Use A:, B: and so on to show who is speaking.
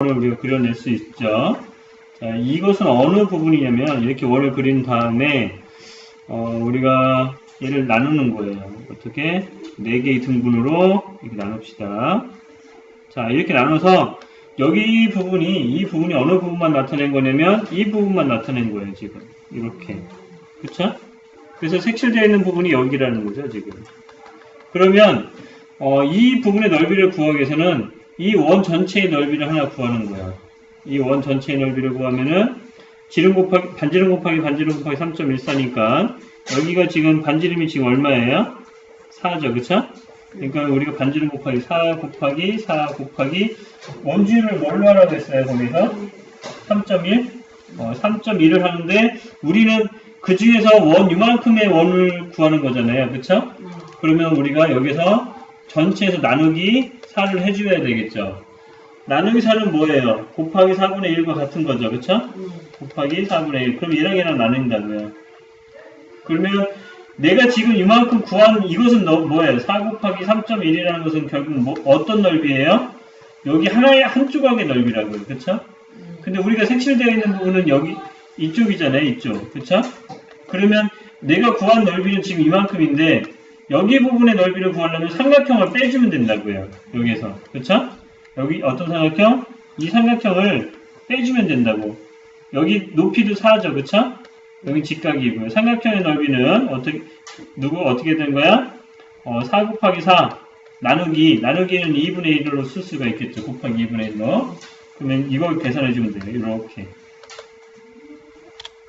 A: 원을 우리가 그려낼 수 있죠. 자, 이것은 어느 부분이냐면 이렇게 원을 그린 다음에 어, 우리가 얘를 나누는 거예요. 어떻게? 네 개의 등분으로 이렇게 나눕시다. 자, 이렇게 나눠서 여기 부분이 이 부분이 어느 부분만 나타낸 거냐면 이 부분만 나타낸 거예요, 지금. 이렇게. 그쵸? 그래서 색칠되어 있는 부분이 여기라는 거죠, 지금. 그러면 어, 이 부분의 넓이를 구하기 위해서는 이 원 전체의 넓이를 하나 구하는 거야. 이 원 전체의 넓이를 구하면은 지름 곱하기 반지름 곱하기 반지름 곱하기 3.14니까 여기가 지금 반지름이 지금 얼마예요? 4죠, 그쵸? 그러니까 우리가 반지름 곱하기 4 곱하기 4 곱하기 원주율을 뭘로 하라고 했어요, 거기서? 3.1? 어, 3.1을 하는데 우리는 그 중에서 원 이만큼의 원을 구하는 거잖아요, 그쵸? 그러면 우리가 여기서 전체에서 나누기 4를 해줘야 되겠죠. 나누기 4는 뭐예요? 곱하기 4분의 1과 같은 거죠. 그쵸? 곱하기 4분의 1. 그럼 얘랑 얘랑 나눈다고요. 그러면 내가 지금 이만큼 구한 이것은 너, 뭐예요? 4 곱하기 3.1이라는 것은 결국 뭐, 어떤 넓이에요? 여기 하나의 한 조각의 넓이라고요. 그쵸? 근데 우리가 색칠되어 있는 부분은 여기 이쪽이잖아요. 이쪽. 그쵸? 그러면 내가 구한 넓이는 지금 이만큼인데 여기 부분의 넓이를 구하려면 삼각형을 빼주면 된다고요. 여기에서. 그쵸? 여기 어떤 삼각형? 이 삼각형을 빼주면 된다고. 여기 높이도 4죠. 그쵸? 여기 직각이고요. 삼각형의 넓이는 어떻게, 누구, 어떻게 된 거야? 어, 4 곱하기 4. 나누기, 나누기는 2분의 1로 쓸 수가 있겠죠. 곱하기 2분의 1로. 그러면 이걸 계산해 주면 돼요. 이렇게.